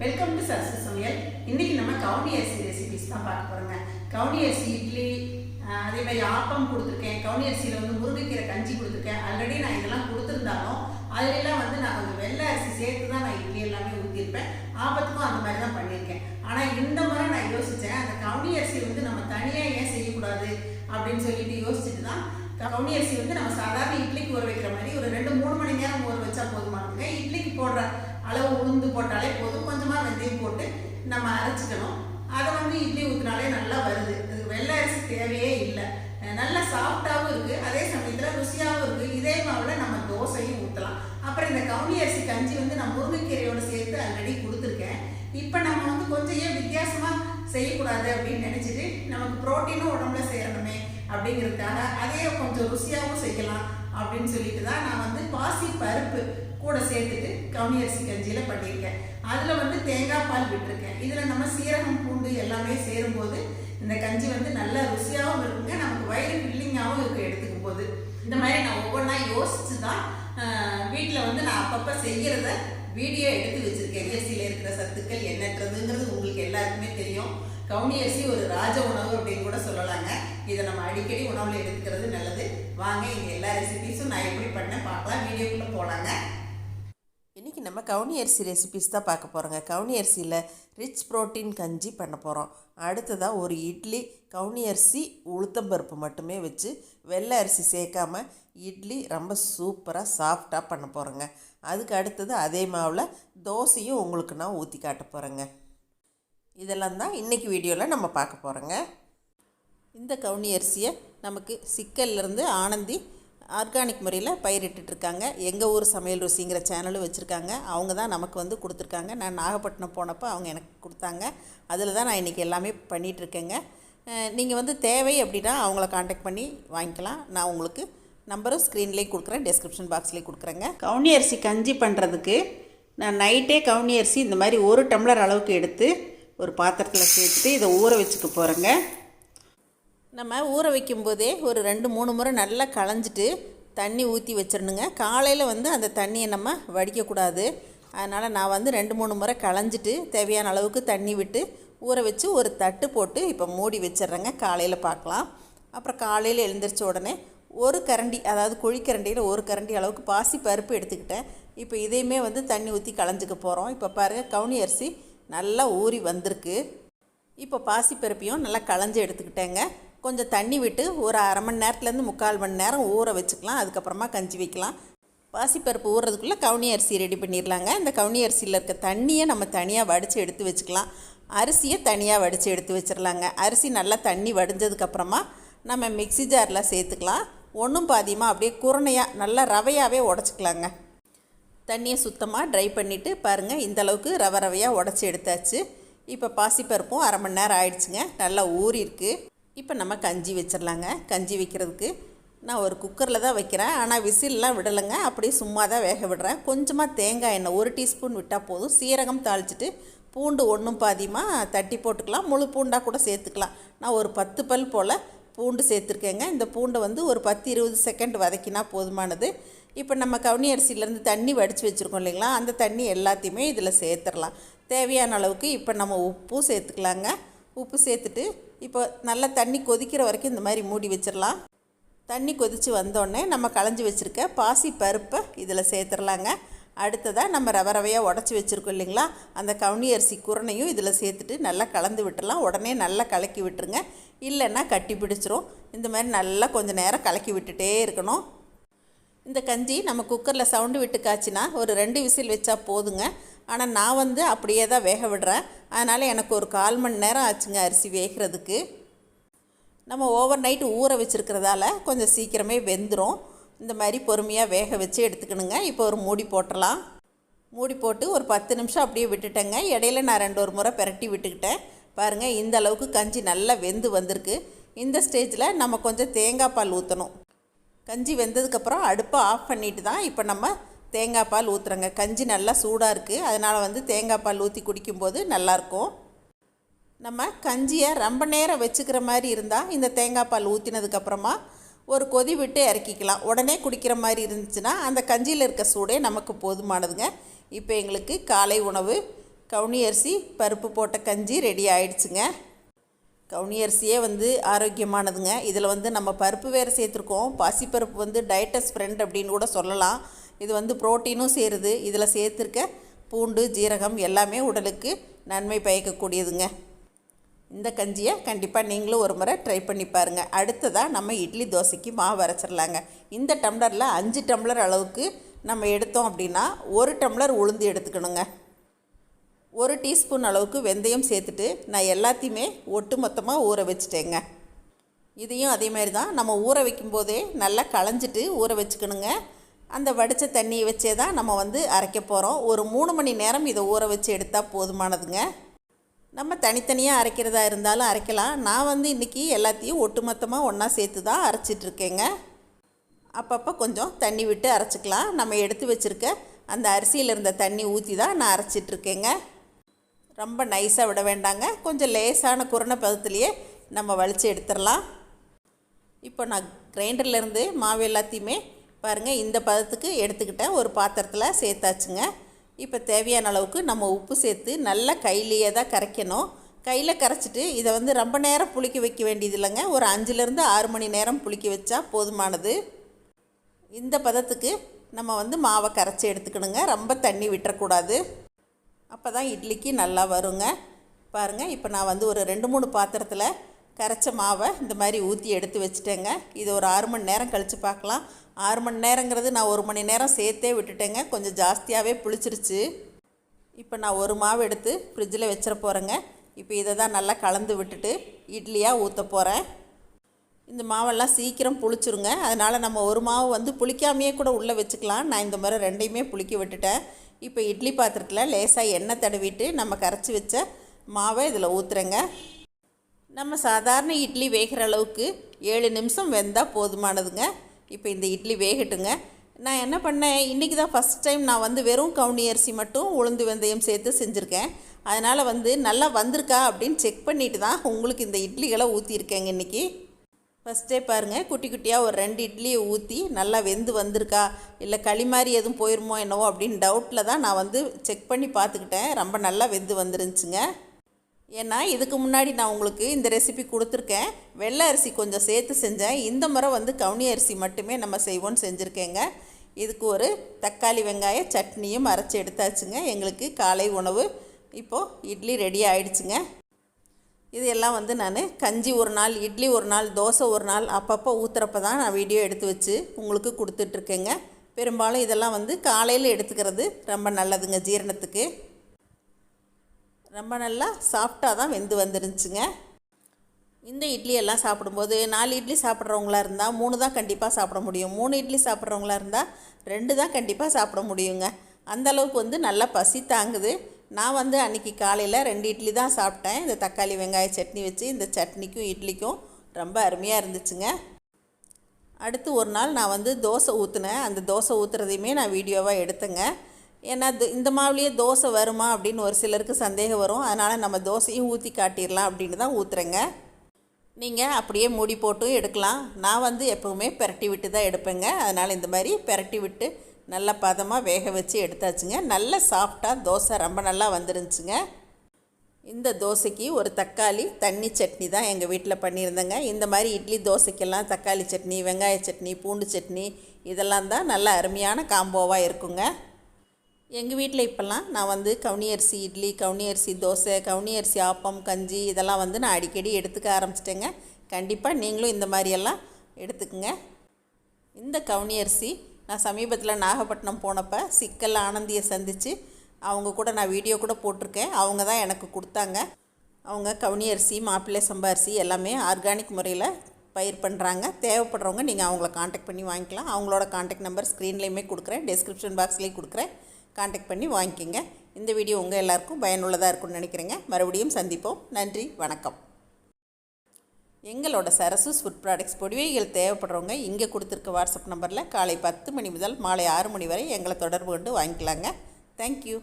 Welcome to Sarasu சமையல் இன்னைக்கு நம்ம கவுனி அரிசி ரெசிபிஸ் தான் பார்க்க போறோங்க. கவுனி அரிசி இட்லி அதே மாதிரி ஆப்பம் கொடுத்துருக்கேன். கவுனி அரிசியில் வந்து முருங்கைக்கீரை கஞ்சி கொடுத்துருக்கேன். ஆல்ரெடி நான் இதெல்லாம் கொடுத்துருந்தாலும் அதுலெல்லாம் வந்து நான் கொஞ்சம் வெள்ளை அரிசி சேர்த்து தான் நான் இட்லி எல்லாமே ஊற்றிருப்பேன் ஆபத்துக்கும் அந்த மாதிரி தான் பண்ணியிருக்கேன். ஆனால் இந்த முறை நான் யோசித்தேன் அந்த கவுனி அரிசி வந்து நம்ம தனியாக ஏன் செய்யக்கூடாது அப்படின்னு சொல்லிட்டு யோசிச்சுட்டு தான் கவுனி அரிசி வந்து நம்ம சாதாரண இட்லிக்கு ஊற வைக்கிற மாதிரி ஒரு ரெண்டு மூணு மணி நேரம் ஊற வச்சா போதுமானதுங்க. இட்லிக்கு போடுற அளவு உளுந்து போட்டாலே போதும். கொஞ்சமாக வெந்தயம் போட்டு நம்ம அரைச்சிக்கணும். அதை வந்து இட்லி ஊற்றினாலே நல்லா வருது. அதுக்கு வெள்ளை அரிசி தேவையே இல்லை. நல்லா சாஃப்டாகவும் இருக்குது அதே சமயத்தில் ருசியாகவும் இருக்குது இதே மாவில் நம்ம தோசையும் ஊற்றலாம் அப்புறம் இந்த கவுனி அரிசி கஞ்சி வந்து நான் முருங்கைக்கீரையோடு சேர்த்து ஆல்ரெடி கொடுத்துருக்கேன். இப்போ நம்ம வந்து கொஞ்சம் ஏன் வித்தியாசமாக செய்யக்கூடாது அப்படின்னு நினச்சிட்டு நமக்கு ப்ரோட்டீனும் உடம்புல சேரணுமே அப்படிங்கிறதுக்காக அதையே கொஞ்சம் ருசியாகவும் செய்யலாம். அப்படின்னு சொல்லிட்டு தான் நான் வந்து பாசி பருப்பு கூட சேர்த்துட்டு கவுனி அரிசி கஞ்சியில் பண்ணியிருக்கேன். அதில் வந்து தேங்காய் பால் விட்டுருக்கேன். இதில் நம்ம சீரகம் பூண்டு எல்லாமே சேரும்போது இந்த கஞ்சி வந்து நல்லா ருசியாகவும் இருக்குங்க. நமக்கு வயிறு ஃபில்லிங்காகவும் இருக்கு எடுத்துக்கும் போது இந்த மாதிரி நான் ஒவ்வொன்றா யோசிச்சு தான் வீட்டில் வந்து நான் அப்பப்போ செய்கிறத வீடியோ எடுத்து வச்சுருக்கேன். ஏசியில் இருக்கிற சத்துக்கள் எண்ணற்றதுங்கிறது உங்களுக்கு எல்லாருக்குமே தெரியும். கவுனி அரிசி ஒரு ராஜ உணவு அப்படின்னு கூட சொல்லலாங்க. இதை நம்ம அடிக்கடி உணவில் எடுத்துக்கிறது நல்லது. வாங்க இங்கே எல்லா ரெசிபிஸும் நான் எப்படி பண்ணேன் பார்க்கலாம். வீடியோக்குள்ளே போகலாங்க இன்றைக்கி நம்ம கவுனி அரிசி ரெசிபிஸ் தான் பார்க்க போகிறோங்க கவுனி அரிசியில் ரிச் புரோட்டீன் கஞ்சி பண்ண போகிறோம் அடுத்ததாக ஒரு இட்லி கவுனி அரிசி உளுத்தம்பருப்பு மட்டுமே வச்சு வெள்ளை அரிசி சேர்க்காம இட்லி ரொம்ப சூப்பராக சாஃப்டாக பண்ண போகிறோங்க அதுக்கு அடுத்தது அதே மாவில் தோசையும் உங்களுக்கு நான் ஊற்றி காட்ட போகிறேங்க இதெல்லாம் தான் இன்றைக்கி வீடியோவில் நம்ம பார்க்க போகிறோங்க இந்த கவுனி அரிசியை நமக்கு சிக்கல்லேருந்து ஆனந்தி ஆர்கானிக் முறையில் பயிரிட்டுருக்காங்க எங்கள் ஊர் சமையல் ருசிங்கிற சேனலும் வச்சுருக்காங்க. அவங்க தான் நமக்கு வந்து கொடுத்துருக்காங்க. நான் நாகப்பட்டினம் போனப்போ அவங்க எனக்கு கொடுத்தாங்க. அதில் தான் நான் இன்றைக்கி எல்லாமே பண்ணிகிட்ருக்கேங்க நீங்கள் வந்து தேவை அப்படின்னா அவங்கள காண்டாக்ட் பண்ணி வாங்கிக்கலாம். நான் உங்களுக்கு நம்பரும் ஸ்க்ரீன்லேயும் கொடுக்குறேன் டெஸ்கிரிப்ஷன் பாக்ஸ்லேயும் கொடுக்குறேங்க. கவுனி அரிசி கஞ்சி பண்ணுறதுக்கு நான் நைட்டே கவுனி அரிசி இந்த மாதிரி ஒரு டம்ளர் அளவுக்கு எடுத்து ஒரு பாத்திரத்தில் சேர்த்துட்டு இதை ஊற வச்சுக்க போகிறேங்க நம்ம ஊற வைக்கும்போதே ஒரு ரெண்டு மூணு முறை நல்லா களைஞ்சிட்டு தண்ணி ஊற்றி வச்சிடணுங்க. காலையில் வந்து அந்த தண்ணியை நம்ம வடிக்கக்கூடாது. அதனால் நான் வந்து ரெண்டு மூணு முறை களைஞ்சிட்டு தேவையான அளவுக்கு தண்ணி விட்டு ஊற வச்சு ஒரு தட்டு போட்டு இப்போ மூடி வச்சிடுறேங்க. காலையில் பார்க்கலாம். அப்புறம் காலையில் எழுந்திரிச்ச உடனே ஒரு கரண்டி அதாவது குழிக்கரண்டியில் ஒரு கரண்டி அளவுக்கு பாசி பருப்பு எடுத்துக்கிட்டேன். இப்போ இதையுமே வந்து தண்ணி ஊற்றி களைஞ்சிக்க போகிறோம் இப்போ பாருங்கள் கவுனி அரிசி நல்லா ஊறி வந்திருக்கு. இப்போ பாசிப்பருப்பையும் நல்லா களைஞ்சி எடுத்துக்கிட்டேங்க. கொஞ்சம் தண்ணி விட்டு ஒரு அரை மணி நேரத்துலேருந்து முக்கால் மணி நேரம் ஊற வச்சுக்கலாம். அதுக்கப்புறமா கஞ்சி வைக்கலாம். பாசிப்பருப்பு ஊறுறதுக்குள்ளே கவுனி அரிசி ரெடி பண்ணிடலாங்க. இந்த கவுனி அரிசியில் இருக்க தண்ணியை நம்ம தனியாக வடித்து எடுத்து வச்சுக்கலாம். அரிசியை தனியாக வடித்து எடுத்து வச்சிடலாங்க. அரிசி நல்லா தண்ணி வடிஞ்சதுக்கப்புறமா நம்ம மிக்ஸி ஜாரில் சேர்த்துக்கலாம். ஒன்றும் பாதியமாக அப்படியே குரணையாக நல்லா ரவையாகவே உடச்சிக்கலாங்க. தண்ணியை சுத்தமாக ட்ரை பண்ணிவிட்டு பாருங்கள் இந்த அளவுக்கு ரவை ரவையாக உடச்சி எடுத்தாச்சு. இப்போ பாசிப்பருப்பும் அரை மணி நேரம் ஆயிடுச்சுங்க. நல்லா ஊறிருக்கு இப்போ நம்ம கஞ்சி வச்சிடலாங்க கஞ்சி வைக்கிறதுக்கு நான் ஒரு குக்கரில் தான் வைக்கிறேன். ஆனால் விசில்லாம் விடலைங்க. அப்படியே சும்மா தான் வேக விடுறேன். கொஞ்சமாக தேங்காய் எண்ணெய் ஒரு டீஸ்பூன் விட்டால் போதும். சீரகம் தாளிச்சிட்டு பூண்டு ஒன்றும் பாதியமாக தட்டி போட்டுக்கலாம். முழு பூண்டாக கூட சேர்த்துக்கலாம். நான் ஒரு பத்து பல் போல் பூண்டு சேர்த்துருக்கேங்க. இந்த பூண்டை வந்து ஒரு பத்து இருபது செகண்ட் வதக்கினா போதுமானது. இப்போ நம்ம கவுனி அரிசியிலேருந்து தண்ணி வடித்து வச்சுருக்கோம் இல்லைங்களா? அந்த தண்ணி எல்லாத்தையுமே இதில் சேர்த்துடலாம். தேவையான அளவுக்கு இப்போ நம்ம உப்பும் சேர்த்துக்கலாங்க. உப்பு சேர்த்துட்டு இப்போ நல்லா தண்ணி கொதிக்கிற வரைக்கும் இந்த மாதிரி மூடி வச்சிடலாம். தண்ணி கொதித்து வந்தோடனே நம்ம களைஞ்சி வச்சுருக்க பாசி பருப்பை இதில் சேர்த்துடலாங்க. அடுத்ததாக நம்ம ரவை ரவையாக உடச்சி வச்சுருக்கோம் இல்லைங்களா? அந்த கவுனி அரிசி குரணையும் இதில் சேர்த்துட்டு நல்லா கலந்து விட்டுறலாம். உடனே நல்லா கலக்கி விட்டுருங்க. இல்லைன்னா கட்டி பிடிச்சிரும். இந்த மாதிரி நல்லா கொஞ்சம் நேரம் கலக்கி விட்டுட்டே இருக்கணும். இந்த கஞ்சி நம்ம குக்கரில் சவுண்டு விட்டு காய்ச்சினா ஒரு ரெண்டு விசில் வச்சா போதுங்க. ஆனால் நான் வந்து அப்படியே தான் வேக விடுறேன். அதனால் எனக்கு ஒரு கால் மணி நேரம் ஆச்சுங்க அரிசி வேகிறதுக்கு. நம்ம ஓவர் நைட்டு ஊற வச்சுருக்கிறதால கொஞ்சம் சீக்கிரமே வெந்துடும் இந்த மாதிரி பொறுமையாக வேக வச்சு எடுத்துக்கணுங்க. இப்போ ஒரு மூடி போட்டுடலாம் மூடி போட்டு ஒரு பத்து நிமிஷம் அப்படியே விட்டுட்டேங்க. இடையில நான் ரெண்டு ஒரு முறை பிரட்டி விட்டுக்கிட்டேன். பாருங்கள் இந்த அளவுக்கு கஞ்சி நல்லா வெந்து வந்திருக்கு. இந்த ஸ்டேஜில் நம்ம கொஞ்சம் தேங்காய் பால் ஊற்றணும் கஞ்சி வெந்ததுக்கப்புறம் அடுப்பை ஆஃப் பண்ணிட்டு தான் இப்போ நம்ம தேங்காய் பால் ஊற்றுறோங்க கஞ்சி நல்லா சூடாக இருக்குது அதனால் வந்து தேங்காய் பால் ஊற்றி குடிக்கும்போது நல்லாயிருக்கும். நம்ம கஞ்சியை ரொம்ப நேரம் வச்சுக்கிற மாதிரி இருந்தால் இந்த தேங்காய் பால் ஊற்றினதுக்கப்புறமா ஒரு கொதி விட்டு இறக்கிக்கலாம். உடனே குடிக்கிற மாதிரி இருந்துச்சுன்னா அந்த கஞ்சியில் இருக்க சூடே நமக்கு போதுமானதுங்க. இப்போ எங்களுக்கு காலை உணவு கவுனி அரிசி பருப்பு போட்ட கஞ்சி ரெடி ஆயிடுச்சுங்க. கவுனி அரிசியே வந்து ஆரோக்கியமானதுங்க. இதில் வந்து நம்ம பருப்பு வேறு சேர்த்துருக்கோம். பாசிப்பருப்பு வந்து டயட்டஸ் ஃப்ரெண்ட் அப்படின்னு கூட சொல்லலாம். இது வந்து புரோட்டீனும் சேருது. இதில் சேர்த்துருக்க பூண்டு ஜீரகம் எல்லாமே உடலுக்கு நன்மை பயக்கக்கூடியதுங்க. இந்த கஞ்சியை கண்டிப்பாக நீங்களும் ஒரு முறை ட்ரை பண்ணி பாருங்கள் அடுத்ததாக நம்ம இட்லி தோசைக்கு மாவு அரைச்சிடலாங்க இந்த டம்ளரில் அஞ்சு டம்ளர் அளவுக்கு நம்ம எடுத்தோம் அப்படின்னா ஒரு டம்ளர் உளுந்து எடுத்துக்கணுங்க. ஒரு டீஸ்பூன் அளவுக்கு வெந்தயம் சேர்த்துட்டு நான் எல்லாத்தையுமே ஒட்டு மொத்தமாக ஊற வச்சுட்டேங்க. இதையும் அதே மாதிரி தான் நம்ம ஊற வைக்கும்போதே நல்லா களைஞ்சிட்டு ஊற வச்சுக்கணுங்க. அந்த வடித்த தண்ணியை வச்சே தான் நம்ம வந்து அரைக்க போகிறோம் ஒரு மூணு மணி நேரம் இதை ஊற வச்சு எடுத்தால் போதுமானதுங்க. நம்ம தனித்தனியாக அரைக்கிறதா இருந்தாலும் அரைக்கலாம். நான் வந்து இன்றைக்கி எல்லாத்தையும் ஒட்டுமொத்தமாக ஒன்றா சேர்த்து தான் அரைச்சிட்ருக்கேங்க அப்பப்போ கொஞ்சம் தண்ணி விட்டு அரைச்சிக்கலாம். நம்ம எடுத்து வச்சுருக்க அந்த அரிசியில் இருந்த தண்ணி ஊற்றி தான் நான் அரைச்சிட்ருக்கேங்க ரொம்ப நைஸாக விட வேண்டாங்க. கொஞ்சம் லேசான குரண பதத்துலேயே நம்ம வலித்து எடுத்துடலாம். இப்போ நான் கிரைண்டர்லேருந்து மாவு எல்லாத்தையுமே பாருங்கள் இந்த பதத்துக்கு எடுத்துக்கிட்டேன் ஒரு பாத்திரத்தில் சேர்த்தாச்சுங்க. இப்போ தேவையான அளவுக்கு நம்ம உப்பு சேர்த்து நல்லா கையிலேயே தான் கரைக்கணும். கையில் கரைச்சிட்டு இதை வந்து ரொம்ப நேரம் புளிக்க வைக்க வேண்டியது இல்லைங்க. ஒரு அஞ்சுலேருந்து ஆறு மணி நேரம் புளிக்க வச்சா போதுமானது. இந்த பதத்துக்கு நம்ம வந்து மாவை கரைச்சி எடுத்துக்கணுங்க. ரொம்ப தண்ணி விட்டுறக்கூடாது. அப்போ தான் இட்லிக்கு நல்லா வருங்க. பாருங்கள் இப்போ நான் வந்து ஒரு ரெண்டு மூணு பாத்திரத்தில் கரைச்ச மாவை இந்த மாதிரி ஊற்றி எடுத்து வச்சுட்டேங்க. இது ஒரு ஆறு மணி நேரம் கழித்து பார்க்கலாம். ஆறு மணி நேரங்கிறது நான் ஒரு மணி நேரம் சேர்த்தே விட்டுட்டேங்க. கொஞ்சம் ஜாஸ்தியாகவே புளிச்சிருச்சு. இப்போ நான் ஒரு மாவு எடுத்து ஃப்ரிட்ஜில் வச்சிட போகிறேங்க இப்போ இதை தான் நல்லா கலந்து விட்டுட்டு இட்லியாக ஊற்ற போகிறேன் இந்த மாவெல்லாம் சீக்கிரம் புளிச்சிருங்க. அதனால் நம்ம ஒரு மாவு வந்து புளிக்காமையே கூட உள்ளே வச்சுக்கலாம். நான் இந்த மாதிரி ரெண்டையுமே புளிக்க விட்டுட்டேன். இப்போ இட்லி பாத்திரத்தில் லேசாக எண்ணெய் தடவிட்டு நம்ம கரைச்சி வச்ச மாவை இதில் ஊற்றுறேங்க நம்ம சாதாரண இட்லி வேகிற அளவுக்கு ஏழு நிமிஷம் வெந்தால் போதுமானதுங்க. இப்போ இந்த இட்லி வேகட்டுங்க. நான் என்ன பண்ணேன் இன்றைக்கி தான் ஃபஸ்ட் டைம் நான் வந்து வெறும் கவுனி அரிசி மட்டும் உளுந்து வெந்தயம் சேர்த்து செஞ்சுருக்கேன். அதனால் வந்து நல்லா வந்திருக்கா அப்படின்னு செக் பண்ணிட்டு தான் உங்களுக்கு இந்த இட்லிகளை ஊற்றியிருக்கேங்க இன்றைக்கி ஃபஸ்ட்டே பாருங்கள் குட்டி குட்டியாக ஒரு ரெண்டு இட்லியை ஊற்றி நல்லா வெந்து வந்திருக்கா இல்லை களி மாதிரி எதுவும் போயிருமோ என்னவோ அப்படின்னு டவுட்டில் தான் நான் வந்து செக் பண்ணி பார்த்துக்கிட்டேன். ரொம்ப நல்லா வெந்து வந்துருந்துச்சுங்க. ஏன்னா இதுக்கு முன்னாடி நான் உங்களுக்கு இந்த ரெசிபி கொடுத்துருக்கேன். வெள்ளை அரிசி கொஞ்சம் சேர்த்து செஞ்சேன். இந்த முறை வந்து கவுனி அரிசி மட்டுமே நம்ம செய்வோன்னு செஞ்சுருக்கேங்க. இதுக்கு ஒரு தக்காளி வெங்காய சட்னியும் அரைச்சி எடுத்தாச்சுங்க. எங்களுக்கு காலை உணவு. இப்போது இட்லி ரெடி ஆயிடுச்சுங்க. இது எல்லாம் வந்து நான் கஞ்சி ஒரு நாள் இட்லி ஒரு நாள் தோசை ஒரு நாள் அப்பப்போ ஊற்றுறப்ப தான் நான் வீடியோ எடுத்து வச்சு உங்களுக்கு கொடுத்துட்ருக்கேங்க பெரும்பாலும் இதெல்லாம் வந்து காலையில் எடுத்துக்கிறது ரொம்ப நல்லதுங்க ஜீரணத்துக்கு. ரொம்ப நல்லா சாஃப்டாக தான் வெந்து வந்துருந்துச்சுங்க. இந்த இட்லி எல்லாம் சாப்பிடும்போது நாலு இட்லி சாப்பிட்றவங்களா இருந்தால் மூணு தான் கண்டிப்பாக சாப்பிட முடியும். மூணு இட்லி சாப்பிட்றவங்களா இருந்தால் ரெண்டு தான் கண்டிப்பாக சாப்பிட முடியுங்க. அந்த அளவுக்கு வந்து நல்லா பசி தாங்குது. நான் வந்து அன்றைக்கி காலையில் ரெண்டு இட்லி தான் சாப்பிட்டேன். இந்த தக்காளி வெங்காய சட்னி வச்சு இந்த சட்னிக்கும் இட்லிக்கும் ரொம்ப அருமையாக இருந்துச்சுங்க. அடுத்து ஒரு நாள் நான் வந்து தோசை ஊற்றுனேன் அந்த தோசை ஊற்றுறதையுமே நான் வீடியோவாக எடுத்தேங்க. ஏன்னா இந்த மாவுலேயே தோசை வருமா அப்படின்னு ஒரு சிலருக்கு சந்தேகம் வரும். அதனால் நம்ம தோசையும் ஊற்றி காட்டிடலாம் அப்படின்னு தான் ஊற்றுறேங்க நீங்கள் அப்படியே மூடி போட்டும் எடுக்கலாம். நான் வந்து எப்போவுமே பெரட்டி விட்டு தான் எடுப்பேங்க. அதனால் இந்த மாதிரி பெரட்டி விட்டு நல்லா பதமாக வேக வச்சு எடுத்தாச்சுங்க. நல்ல சாஃப்டாக தோசை ரொம்ப நல்லா வந்துருந்துச்சுங்க. இந்த தோசைக்கு ஒரு தக்காளி தண்ணி சட்னி தான் எங்கள் வீட்டில் பண்ணியிருந்தேங்க. இந்த மாதிரி இட்லி தோசைக்கெல்லாம் தக்காளி சட்னி வெங்காய சட்னி பூண்டு சட்னி இதெல்லாம் தான் நல்ல அருமையான காம்போவாக இருக்குங்க. எங்கள் வீட்டில் இப்போல்லாம் நான் வந்து கவுனி அரிசி இட்லி கவுனி அரிசி தோசை கவுனி அரிசி ஆப்பம் கஞ்சி இதெல்லாம் வந்து நான் அடிக்கடி எடுத்துக்க ஆரம்பிச்சிட்டேங்க. கண்டிப்பாக நீங்களும் இந்த மாதிரியெல்லாம் எடுத்துக்கங்க. இந்த கவுனி அரிசி நான் சமீபத்தில் நாகப்பட்டினம் போனப்போ சிக்கல் ஆனந்தியை சந்தித்து அவங்க கூட நான் வீடியோ கூட போட்டிருக்கேன். அவங்க தான் எனக்கு கொடுத்தாங்க. அவங்க கவுனி அரிசி மாப்பிள்ளை சம்பா அரிசி எல்லாமே ஆர்கானிக் முறையில் பயிர் பண்ணுறாங்க தேவைப்படுறவங்க நீங்கள் அவங்கள காண்டாக்ட் பண்ணி வாங்கிக்கலாம். அவங்களோட காண்டாக்ட் நம்பர் ஸ்க்ரீன்லேயுமே கொடுக்குறேன். டிஸ்கிரிப்ஷன் பாக்ஸ்லேயும் கொடுக்குறேன். காண்டாக்ட் பண்ணி வாங்கிக்கோங்க. இந்த வீடியோ உங்கள் எல்லாருக்கும் பயனுள்ளதாக இருக்கும்னு நினைக்கிறேங்க. மறுபடியும் சந்திப்போம். நன்றி வணக்கம். எங்களோட சரசூஸ் ஃபுட் ப்ராடக்ட்ஸ் பொடிவைகள் தேவைப்படுறவங்க இங்கே கொடுத்துருக்க வாட்ஸ்அப் நம்பரில் காலை பத்து மணி முதல் மாலை ஆறு மணி வரை எங்களை தொடர்பு கொண்டு வாங்கிக்கலாங்க. தேங்க்யூ